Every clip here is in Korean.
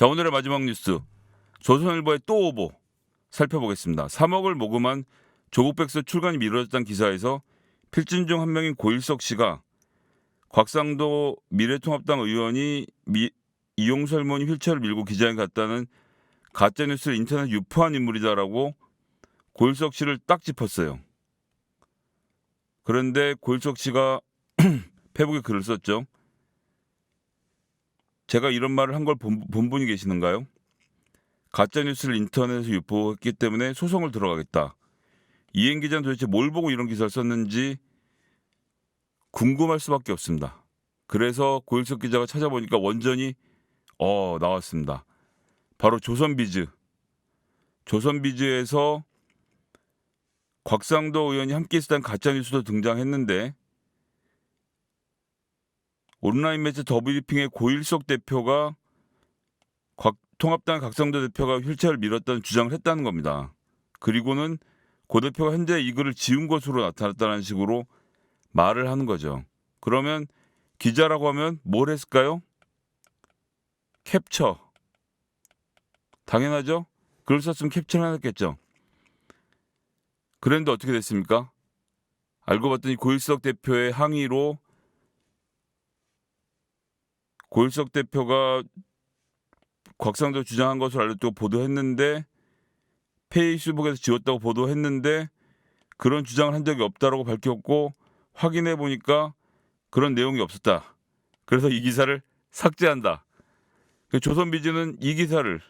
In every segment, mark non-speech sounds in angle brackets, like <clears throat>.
자 오늘의 마지막 뉴스 조선일보의 또 오보 살펴보겠습니다. 3억을 모금한 조국 백서 출간이 미뤄졌다는 기사에서 필진 중 한 명인 고일석 씨가 곽상도 미래통합당 의원이 미- 이용수 할머니 휠체어를 밀고 기자회 갔다는 가짜 뉴스를 인터넷 유포한 인물이다라고 고일석 씨를 딱 짚었어요. 그런데 고일석 씨가 <clears throat> 페북에 글을 썼죠. 제가 이런 말을 한걸본 분이 계시는가요? 가짜 뉴스를 인터넷에서 유포했기 때문에 소송을 들어가겠다. 이행 기자는 도대체 뭘 보고 이런 기사를 썼는지 궁금할 수밖에 없습니다. 그래서 고일석 기자가 찾아보니까 원전이 어 나왔습니다. 바로 조선비즈. 조선비즈에서 곽상도 의원이 함께 있었던 가짜 뉴스도 등장했는데 온라인 매체 더블리핑의 고일석 대표가 곽, 통합당 곽상도 대표가 휠체어를 밀었다는 주장을 했다는 겁니다. 그리고는 고 대표가 현재 이 글을 지운 것으로 나타났다는 식으로 말을 하는 거죠. 그러면 기자라고 하면 뭘 했을까요? 캡처. 당연하죠. 글을 썼으면 캡처를 해놨겠죠. 그런데 어떻게 됐습니까? 알고 봤더니 고일석 대표의 항의로 고일석 대표가 곽상도 주장한 것을 알렸다고 보도했는데 페이스북에서 지웠다고 보도했는데 그런 주장을 한 적이 없다라고 밝혔고 확인해 보니까 그런 내용이 없었다. 그래서 이 기사를 삭제한다. 그 조선비즈는 이 기사를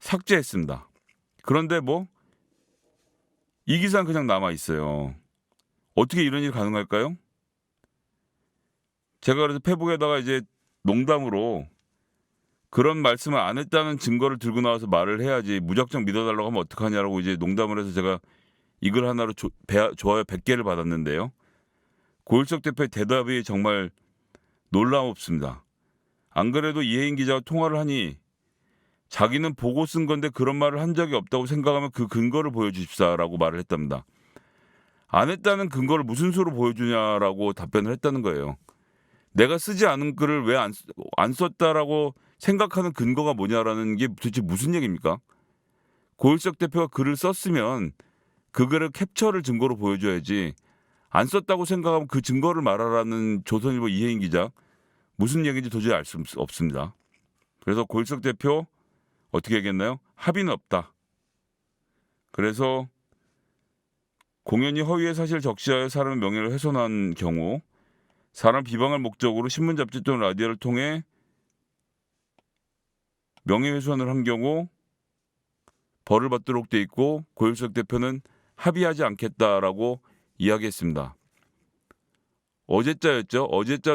삭제했습니다. 그런데 뭐 이 기사는 그냥 남아 있어요. 어떻게 이런 일이 가능할까요? 제가 그래서 페북에다가 이제 농담으로 그런 말씀을 안 했다는 증거를 들고 나와서 말을 해야지 무작정 믿어달라고 하면 어떡하냐라고 이제 농담을 해서 제가 이글 하나로 조, 배, 좋아요 100개를 받았는데요. 고일석 대표의 대답이 정말 놀라웠습니다. 안 그래도 이혜인 기자와 통화를 하니 자기는 보고 쓴 건데 그런 말을 한 적이 없다고 생각하면 그 근거를 보여주십사라고 말을 했답니다. 안 했다는 근거를 무슨 수로 보여주냐라고 답변을 했다는 거예요. 내가 쓰지 않은 글을 왜 안 안 썼다라고 생각하는 근거가 뭐냐라는 게 도대체 무슨 얘기입니까? 고일석 대표가 글을 썼으면 그 글을 캡처를 증거로 보여줘야지 안 썼다고 생각하면 그 증거를 말하라는 조선일보 이혜인 기자 무슨 얘기인지 도저히 알 수 없습니다. 그래서 고일석 대표 어떻게 얘기했나요? 합의는 없다. 그래서 공연이 허위의 사실 적시하여 사람의 명예를 훼손한 경우 사람 비방을 목적으로 신문 잡지 또는 라디오를 통해 명예훼손을 한 경우 벌을 받도록 돼 있고 고일석 대표는 합의하지 않겠다라고 이야기했습니다. 어제자였죠. 어제자